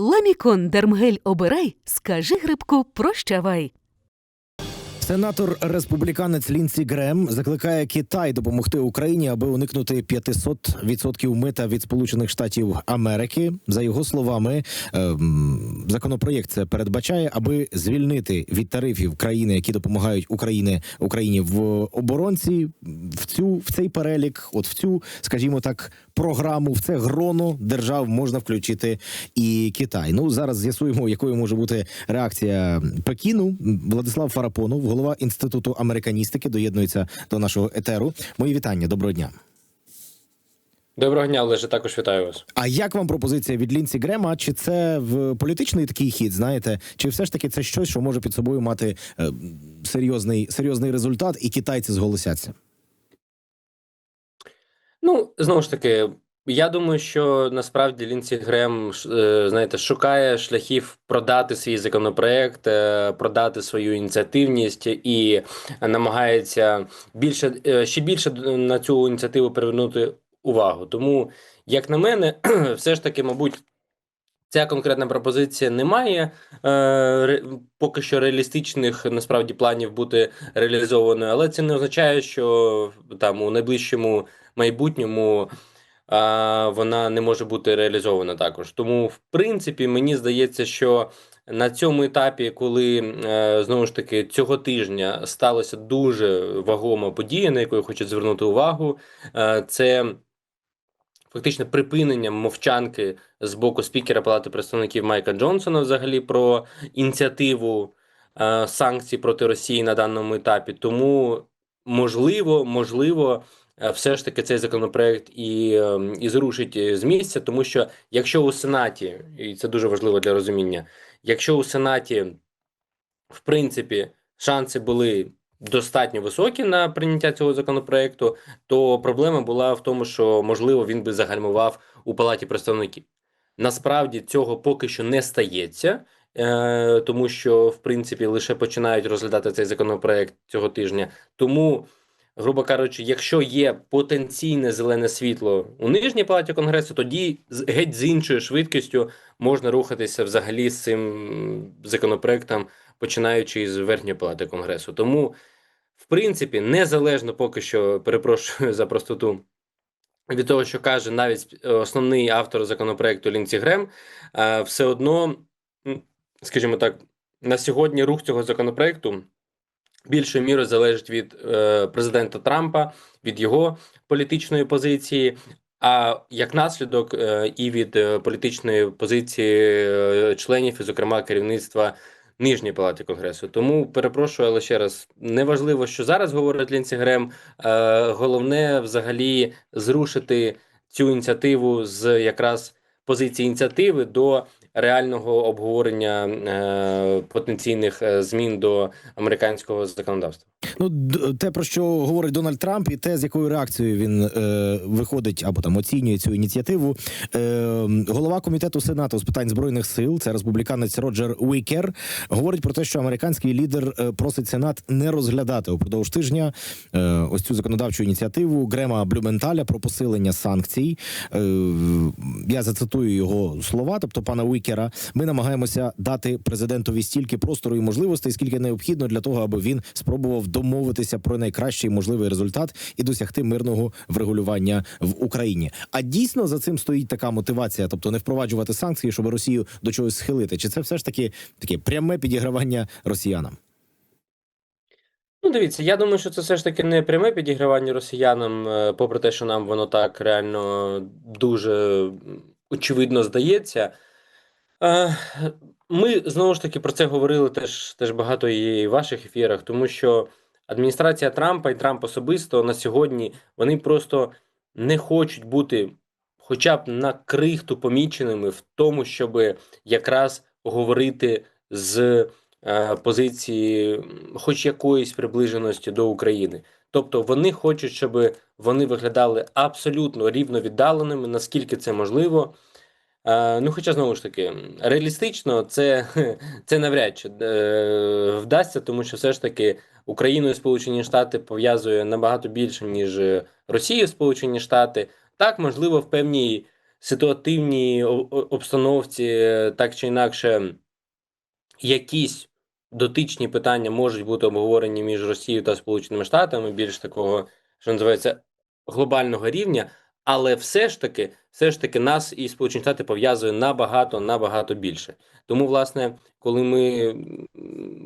Ламікон Дермгель обирай, скажи грибку прощавай. Сенатор республіканець Лінсі Грем закликає Китай допомогти Україні, аби уникнути 500% мита від Сполучених Штатів Америки. За його словами, ем, законопроєкт це передбачає, аби звільнити від тарифів країни, які допомагають Україні Україні в оборонці. В цю в цей перелік, от в цю, скажімо так, програму, в це гроно держав можна включити і Китай. Ну зараз з'ясуємо, якою може бути реакція Пекіну. Владислав Фарапонов, голова інституту американістики, доєднується до нашого етеру. Мої вітання. Доброго дня. Доброго дня, Олеже, також вітаю вас. А як вам пропозиція від Лінсі Грема? Чи це в політичний такий хід? Знаєте, чи все ж таки це щось, що може під собою мати е, серйозний серйозний результат, і китайці зголосяться? Ну, знову ж таки, я думаю, що насправді Лінсі Грем е, знаєте, шукає шляхів продати свій законопроект, е, продати свою ініціативність і намагається більше е, ще більше на цю ініціативу привернути увагу. Тому, як на мене, все ж таки, мабуть. Ця конкретна пропозиція не має е, поки що реалістичних насправді планів бути реалізованою, але це не означає, що там у найближчому майбутньому а, вона не може бути реалізована також. Тому, в принципі, мені здається, що на цьому етапі, коли е, знову ж таки цього тижня сталася дуже вагома подія, на яку я хочу звернути увагу, е, це фактично припинення мовчанки з боку спікера Палати представників Майка Джонсона взагалі про ініціативу е, санкцій проти Росії на даному етапі. Тому можливо, можливо, все ж таки цей законопроект і, е, і зрушить е, з місця, тому що якщо у Сенаті, і це дуже важливо для розуміння, якщо у Сенаті, в принципі, шанси були достатньо високі на прийняття цього законопроекту, то проблема була в тому, що можливо він би загальмував у Палаті представників. Насправді цього поки що не стається, е, тому що в принципі лише починають розглядати цей законопроект цього тижня. Тому, грубо кажучи, якщо є потенційне зелене світло у нижній палаті конгресу, тоді геть з іншою швидкістю можна рухатися взагалі з цим законопроектом, починаючи з верхньої палати конгресу. Тому, в принципі, незалежно поки що перепрошую за простоту. Від того, що каже навіть основний автор законопроекту Лінсі Грем, все одно, скажімо так, на сьогодні рух цього законопроекту більшою мірою залежить від е, президента Трампа, від його політичної позиції. А як наслідок е, і від е, політичної позиції е, членів, і, зокрема, керівництва нижньої палати конгресу. Тому перепрошую, але ще раз неважливо, що зараз говорить Лінсі Грем. Е, головне взагалі зрушити цю ініціативу з якраз позиції ініціативи до реального обговорення е, потенційних е, змін до американського законодавства. Ну те про що говорить Дональд Трамп, і те, з якою реакцією він е, виходить або там оцінює цю ініціативу. Е, голова комітету сенату з питань збройних сил, це республіканець Роджер Уікер, говорить про те, що американський лідер е, просить сенат не розглядати упродовж тижня е, ось цю законодавчу ініціативу Грема Блюменталя про посилення санкцій. Е, я зацитую його слова, тобто пана Уікера. Ми намагаємося дати президентові стільки простору і можливостей, скільки необхідно для того, аби він спробував домовитися про найкращий можливий результат і досягти мирного врегулювання в Україні. А дійсно за цим стоїть така мотивація, тобто не впроваджувати санкції, щоб Росію до чогось схилити. Чи це все ж таки таке пряме підігравання росіянам? Ну, дивіться, я думаю, що це все ж таки не пряме підігравання росіянам, е, попри те, що нам воно так реально дуже очевидно здається. Е, Ми знову ж таки про це говорили теж, теж багато і в ваших ефірах, тому що адміністрація Трампа і Трамп особисто на сьогодні вони просто не хочуть бути хоча б на крихту поміченими в тому, щоб якраз говорити з е, позиції хоч якоїсь приближеності до України. Тобто вони хочуть, щоб вони виглядали абсолютно рівновіддаленими, наскільки це можливо. Е, ну, хоча знову ж таки, реалістично це, це навряд чи е, вдасться, тому що все ж таки Україну і Сполучені Штати пов'язує набагато більше, ніж Росію Сполучені Штати. Так, можливо, в певній ситуативній обстановці, так чи інакше, якісь дотичні питання можуть бути обговорені між Росією та Сполученими Штатами, більш такого, що називається, глобального рівня. Але все ж таки, все ж таки, нас і Сполучені Штати пов'язує набагато набагато більше. Тому, власне, коли ми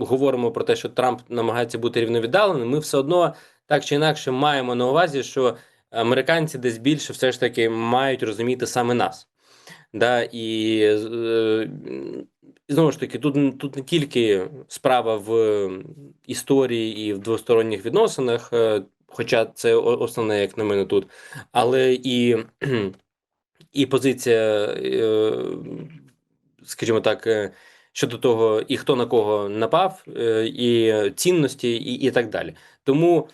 говоримо про те, що Трамп намагається бути рівновіддаленим, ми все одно так чи інакше маємо на увазі, що американці десь більше все ж таки мають розуміти саме нас. Да, і е, знову ж таки, тут, тут не тільки справа в історії і в двосторонніх відносинах, е, хоча це основне, як на мене, тут, але і, і позиція, е, скажімо так, е, щодо того, і хто на кого напав, е, і цінності, і, і так далі. Тому,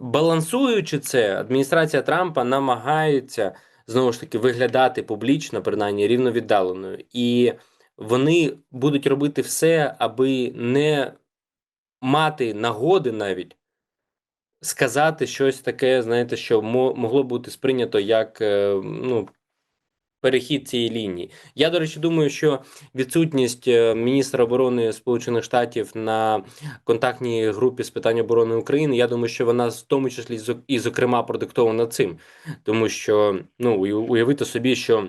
балансуючи це, адміністрація Трампа намагається знову ж таки виглядати публічно, принаймні рівновіддаленою, і вони будуть робити все, аби не мати нагоди навіть сказати щось таке, знаєте, що мо- могло бути сприйнято як е, ну, перехід цієї лінії. Я, до речі, думаю, що відсутність е, міністра оборони Сполучених Штатів на контактній групі з питань оборони України, я думаю, що вона в тому числі і зокрема продиктована цим, тому що ну уявити собі, що.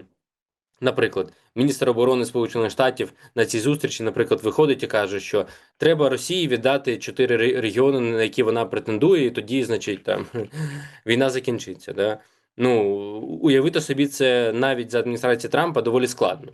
Наприклад, міністр оборони Сполучених Штатів на цій зустрічі, наприклад, виходить і каже, що треба Росії віддати чотири регіони, на які вона претендує, і тоді, значить, там війна закінчиться. Да? Ну, уявити собі це навіть за адміністрації Трампа доволі складно.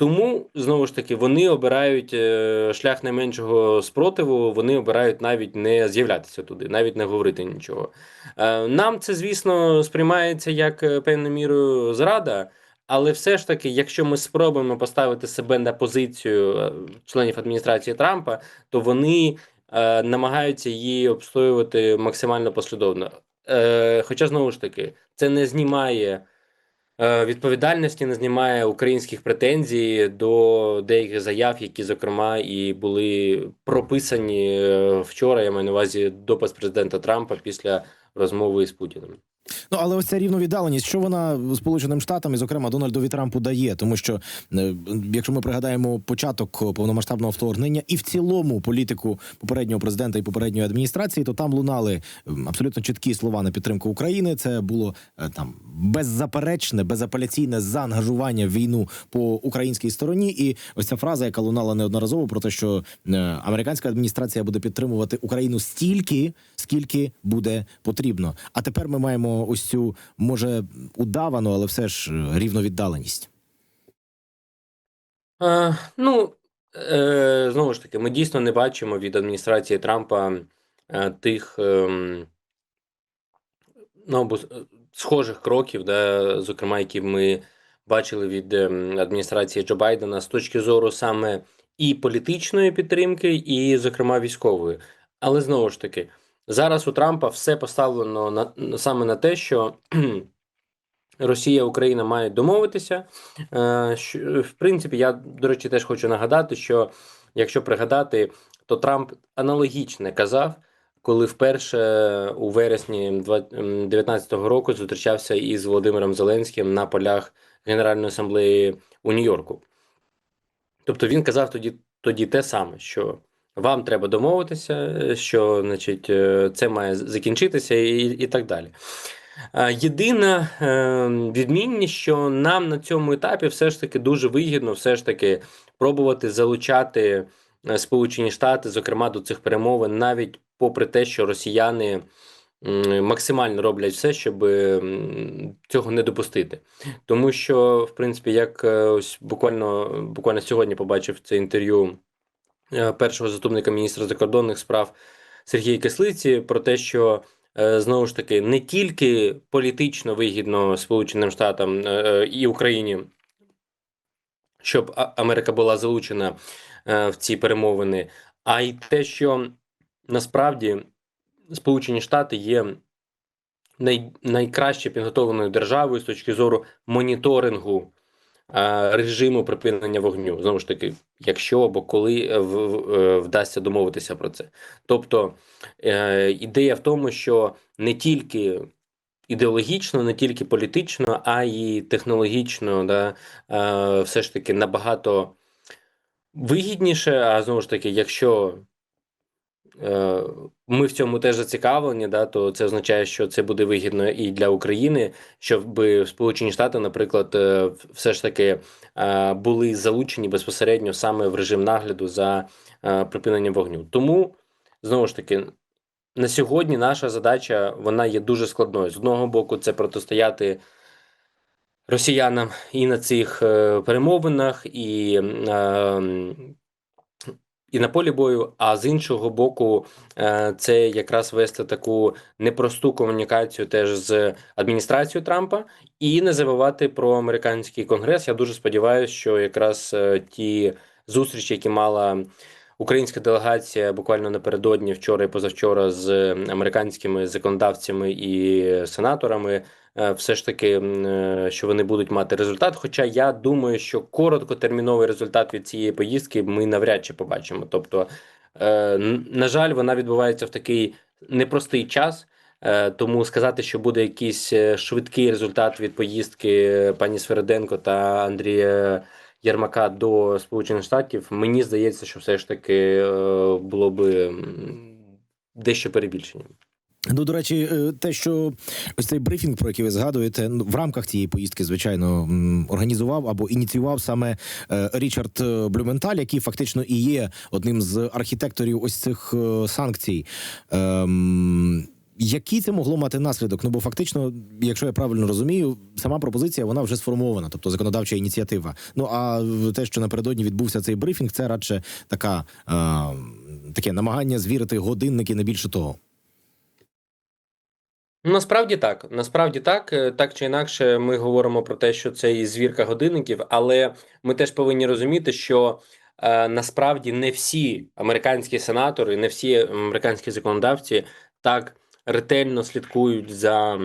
Тому знову ж таки вони обирають е, шлях найменшого спротиву. Вони обирають навіть не з'являтися туди, навіть не говорити нічого. Е, Нам це, звісно, сприймається як е, певною мірою зрада. Але все ж таки, якщо ми спробуємо поставити себе на позицію е, членів адміністрації Трампа, то вони е, намагаються її обстоювати максимально послідовно. Е, хоча знову ж таки, це не знімає е, відповідальності, не знімає українських претензій до деяких заяв, які, зокрема, і були прописані е, вчора. Я маю на увазі допис президента Трампа після розмови з Путіним. Ну але ось ця рівновіддаленість, що вона Сполученим Штатам і, зокрема, Дональдові Трампу дає, тому що е, якщо ми пригадаємо початок повномасштабного вторгнення і в цілому політику попереднього президента і попередньої адміністрації, то там лунали абсолютно чіткі слова на підтримку України. Це було е, там беззаперечне, безапеляційне заангажування в війну по українській стороні. І ось ця фраза, яка лунала неодноразово про те, що е, американська адміністрація буде підтримувати Україну стільки, скільки буде потрібно. А тепер ми маємо ось цю може удавану, але все ж е, рівновіддаленість. Е, ну, е, знову ж таки, ми дійсно не бачимо від адміністрації Трампа е, тих ем, ну, е, схожих кроків, да, зокрема, які ми бачили від ем, адміністрації Джо Байдена з точки зору саме і політичної підтримки, і, зокрема, військової. Але знову ж таки, зараз у Трампа все поставлено на, саме на те, що Росія, Україна мають домовитися. Е, в принципі, я, до речі, теж хочу нагадати, що якщо пригадати, то Трамп аналогічне казав, коли вперше у вересні 2019 року зустрічався із Володимиром Зеленським на полях Генеральної асамблеї у Нью-Йорку. Тобто він казав тоді, тоді те саме, що вам треба домовитися, е, що значить, е, це має закінчитися, і, і так далі. Єдина е, відмінність, що нам на цьому етапі все ж таки дуже вигідно, все ж таки пробувати залучати е, Сполучені Штати, зокрема до цих перемовин, навіть попри те, що росіяни максимально роблять все, щоб цього не допустити. Тому що, в принципі, як ось буквально буквально сьогодні побачив це інтерв'ю першого заступника міністра закордонних справ Сергія Кислиці про те, що е, знову ж таки не тільки політично вигідно Сполученим Штатам е, е, і Україні, щоб Америка була залучена е, в ці перемовини, а й те, що насправді Сполучені Штати є най, найкраще підготовленою державою з точки зору моніторингу е, режиму припинення вогню. Знову ж таки, якщо або коли е, е, вдасться домовитися про це. Тобто е, ідея в тому, що не тільки ідеологічно, не тільки політично, а й технологічно, да, е, все ж таки набагато вигідніше. А знову ж таки, якщо е, ми в цьому теж зацікавлені, да, то це означає, що це буде вигідно і для України, щоб Сполучені Штати, наприклад, е, все ж таки е, були залучені безпосередньо саме в режим нагляду за е, припиненням вогню. Тому знову ж таки. На сьогодні наша задача вона є дуже складною. З одного боку, це протистояти росіянам і на цих е, перемовинах, і, е, і на полі бою. А з іншого боку, е, це якраз вести таку непросту комунікацію теж з адміністрацією Трампа, і не забувати про американський конгрес. Я дуже сподіваюся, що якраз е, ті зустрічі, які мала. Українська делегація буквально напередодні вчора і позавчора з американськими законодавцями і сенаторами, е, все ж таки, е, що вони будуть мати результат. Хоча я думаю, що короткотерміновий результат від цієї поїздки ми навряд чи побачимо. Тобто, е, на жаль, вона відбувається в такий непростий час. Тому сказати, що буде якийсь швидкий результат від поїздки пані Свериденко та Андрія Єрмака до Сполучених Штатів, мені здається, що все ж таки е, було би дещо перебільшенням. Ну, до речі, е, те, що ось цей брифінг, про який ви згадуєте, ну, в рамках цієї поїздки, звичайно, організував або ініціював саме е, Річард Блюменталь, який фактично і є одним з архітекторів ось цих санкцій. Ем, Який це могло мати наслідок? Ну бо фактично, якщо я правильно розумію, сама пропозиція вона вже сформована, тобто законодавча ініціатива. Ну а те, що напередодні відбувся цей брифінг, це радше така е, таке намагання звірити годинники, не більше того. Насправді так. Насправді так. Е, Так чи інакше, ми говоримо про те, що це і звірка годинників, але ми теж повинні розуміти, що е, насправді не всі американські сенатори, не всі американські законодавці так ретельно слідкують за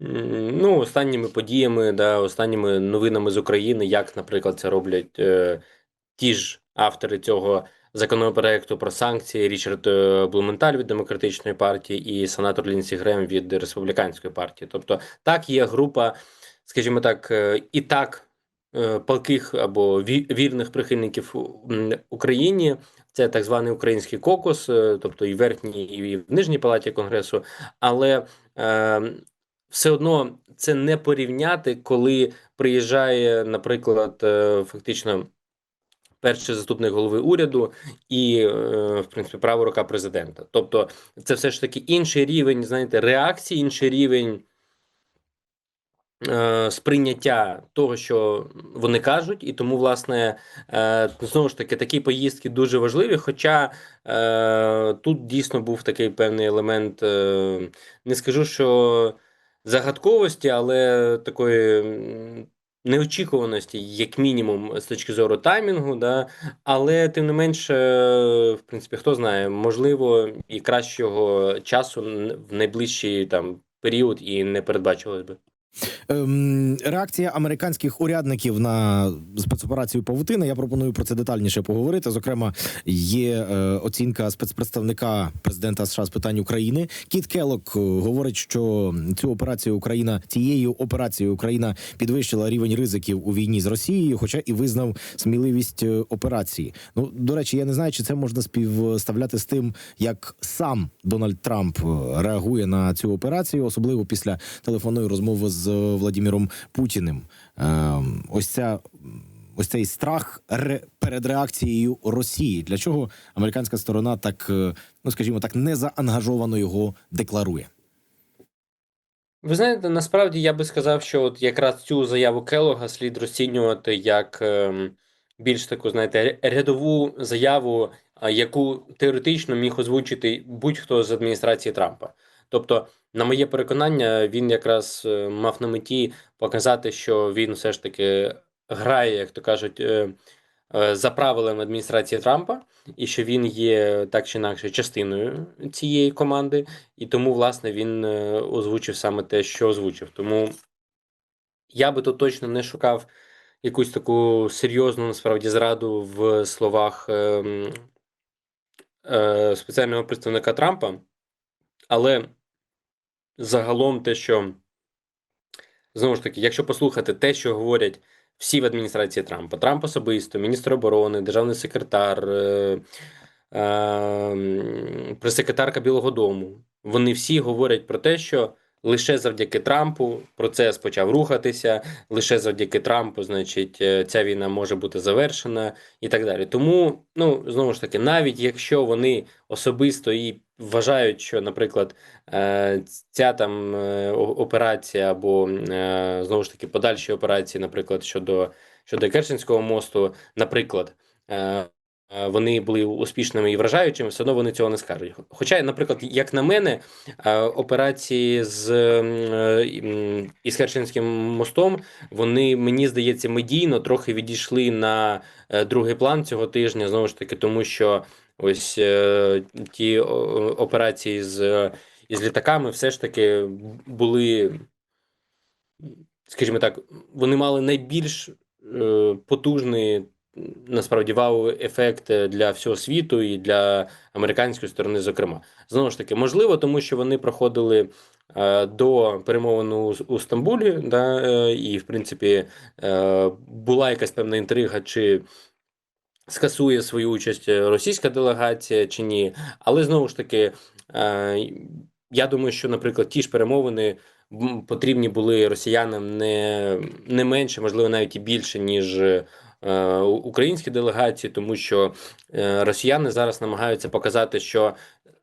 ну, останніми подіями, да, останніми новинами з України, як, наприклад, це роблять е, ті ж автори цього законопроекту про санкції Річард е, Блументаль від демократичної партії і сенатор Лінсі Грем від республіканської партії. Тобто, так є група, скажімо так, е, і так е, палких або ві- вірних прихильників Україні. Це так званий український кокус, е, тобто і верхній, і в нижній палаті конгресу, але е, все одно це не порівняти, коли приїжджає, наприклад, е, фактично перший заступник голови уряду і, е, в принципі, права рука президента. Тобто, це все ж таки інший рівень, знаєте, реакції, інший рівень сприйняття того, що вони кажуть, і тому, власне, е, знову ж таки, такі поїздки дуже важливі. Хоча е, тут дійсно був такий певний елемент, е, не скажу, що загадковості, але такої. Неочікуваності, як мінімум, з точки зору таймінгу, да, але тим не менше, в принципі, хто знає, можливо, і кращого часу в найближчий там період і не передбачилось би. Ем, реакція американських урядників на спецоперацію Павутина. Я пропоную про це детальніше поговорити. Зокрема, є е, оцінка спецпредставника президента США з питань України. Кіт Келок е, говорить, що цю операцію Україна цією операцією Україна підвищила рівень ризиків у війні з Росією, хоча і визнав сміливість е, операції. Ну до речі, я не знаю, чи це можна співставляти з тим, як сам Дональд Трамп реагує на цю операцію, особливо після телефонної розмови з Владіміром Путіним. Ем, ось ця. Ось цей страх перед реакцією Росії. Для чого американська сторона так, е, ну скажімо так, незаангажовано його декларує? Ви знаєте, насправді я би сказав, що от якраз цю заяву Келога слід розцінювати як ем, більш таку, знаєте, рядову заяву, яку теоретично міг озвучити будь-хто з адміністрації Трампа. Тобто, на моє переконання, він якраз е, мав на меті показати, що він все ж таки грає, як то кажуть, е, е, за правилами адміністрації Трампа, і що він є так чи інакше частиною цієї команди. І тому, власне, він озвучив саме те, що озвучив. Тому я би тут точно не шукав якусь таку серйозну насправді зраду в словах ем, спеціального представника Трампа. Але загалом те, що знову ж таки, якщо послухати те, що говорять всі в адміністрації Трампа, Трамп особисто, міністр оборони, державний секретар, е, е, прес-секретарка Білого Дому, вони всі говорять про те, що лише завдяки Трампу процес почав рухатися, лише завдяки Трампу, значить, е, ця війна може бути завершена і так далі. Тому, ну знову ж таки, навіть якщо вони особисто і вважають, що, наприклад, е, ця там е, операція або е, знову ж таки подальші операції, наприклад, щодо щодо Керченського мосту, наприклад. Вони були успішними і вражаючими, все одно вони цього не скажуть. Хоча, наприклад, як на мене, операції з із Керченським мостом, вони мені здається медійно трохи відійшли на другий план цього тижня. Знову ж таки, тому що ось е, ті операції з із літаками все ж таки були, скажімо так, вони мали найбільш е, потужний насправді вау-ефект для всього світу і для американської сторони, зокрема. Знову ж таки, можливо, тому що вони проходили е, до перемовин у, Стамбулі, да, е, і, в принципі, е, була якась певна інтрига, чи скасує свою участь е, російська делегація чи ні. Але знову ж таки, е, я думаю, що, наприклад, ті ж перемовини потрібні були росіянам не, не менше, можливо, навіть і більше, ніж е, українські делегації, тому що росіяни зараз намагаються показати, що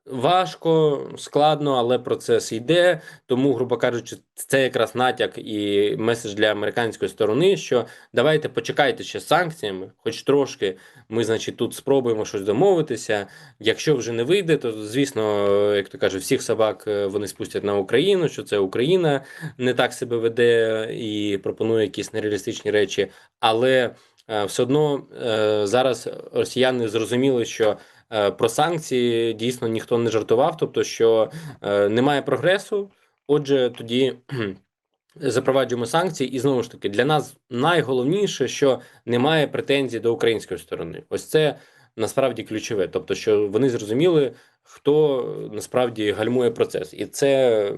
важко, складно, але процес йде. Тому, грубо кажучи, це якраз натяк і меседж для американської сторони, що давайте почекайте ще з санкціями, хоч трошки. Ми, значить, тут спробуємо щось домовитися. Якщо вже не вийде, то звісно, як то кажуть, всіх собак е, вони спустять на Україну, що це Україна не так себе веде і пропонує якісь нереалістичні речі. Але е, все одно е, зараз росіяни зрозуміли, що про санкції дійсно ніхто не жартував, тобто, що е, немає прогресу. Отже, тоді запроваджуємо санкції, і знову ж таки для нас найголовніше, що немає претензій до української сторони. Ось це насправді ключове. Тобто, що вони зрозуміли, хто насправді гальмує процес, і це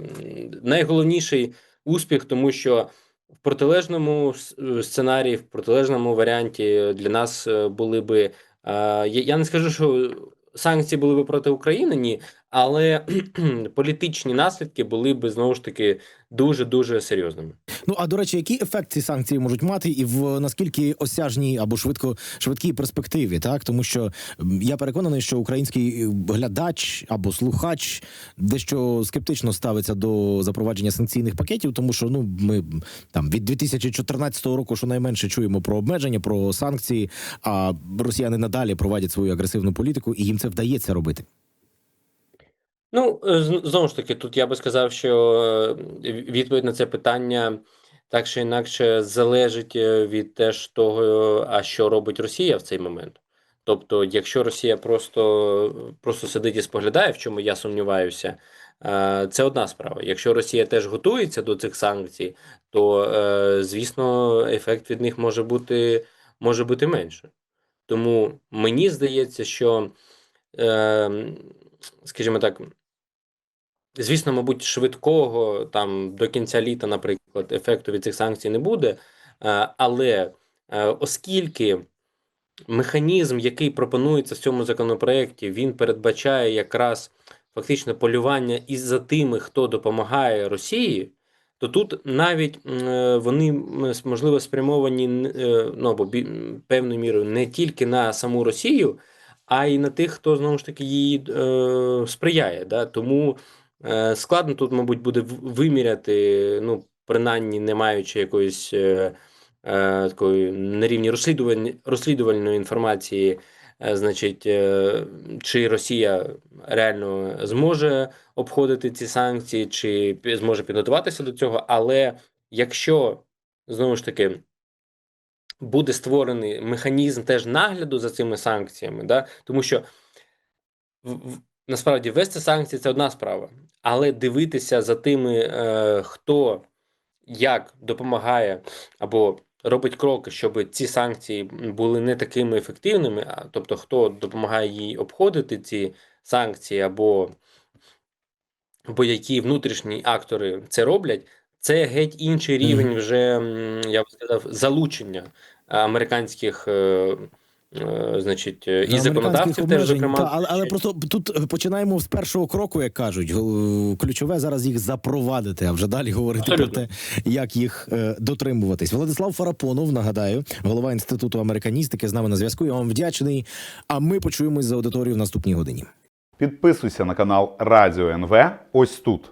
найголовніший успіх, тому що в протилежному е, сценарії, в протилежному варіанті для нас е, були би. Е, Я не скажу, що санкції були би проти України, ні, але політичні наслідки були б знову ж таки дуже дуже серйозними. Ну а до речі, який ефект ці санкції можуть мати, і в наскільки осяжній або швидко швидкій перспективі, так тому що я переконаний, що український е, глядач або слухач дещо скептично ставиться до запровадження санкційних пакетів, тому що ну ми там від 2014 року щонайменше чуємо про обмеження, про санкції. А росіяни надалі проводять свою агресивну політику, і їм це вдається робити. Ну, е, знову ж таки, тут я би сказав, що е, відповідь на це питання так чи інакше залежить е, від теж того, а що робить Росія в цей момент. Тобто, якщо Росія просто, просто сидить і споглядає, в чому я сумніваюся, це одна справа. Якщо Росія теж готується до цих санкцій, то звісно, ефект від них може бути, може бути менше. Тому мені здається, що, е, скажімо так, Звісно, мабуть, швидкого там до кінця літа, наприклад, ефекту від цих санкцій не буде. Е, Але е, оскільки механізм, який пропонується в цьому законопроекті, він передбачає якраз фактично полювання із за тими, хто допомагає Росії, то тут навіть е, вони можливо спрямовані ну, або певною мірою не тільки на саму Росію, а й на тих, хто знову ж таки її е, сприяє. Да? Тому е, складно тут, мабуть, буде виміряти, ну, принаймні не маючи якоїсь е, е, такої на рівні розслідувань, розслідувальної інформації, е, значить, е, чи Росія реально зможе обходити ці санкції, чи зможе підготуватися до цього. Але якщо знову ж таки буде створений механізм теж нагляду за цими санкціями, да? тому що в, насправді ввести санкції це одна справа, але дивитися за тими, е, хто як допомагає або робить кроки, щоб ці санкції були не такими ефективними, а тобто хто допомагає їй обходити ці санкції, або, або які внутрішні актори це роблять, це геть інший рівень вже, я б сказав, залучення американських. е, е, Значить, і Ну, законодавців теж зокрема, та, але, але просто тут починаємо з першого кроку, як кажуть. Ключове зараз їх запровадити, а вже далі говорити Абсолютно. про те, як їх е, дотримуватись. Владислав Фарапонов, нагадаю, голова інституту американістики, з нами на зв'язку. Я вам вдячний. А ми почуємось за аудиторію в наступній годині. Підписуйся на канал Радіо НВ ось тут.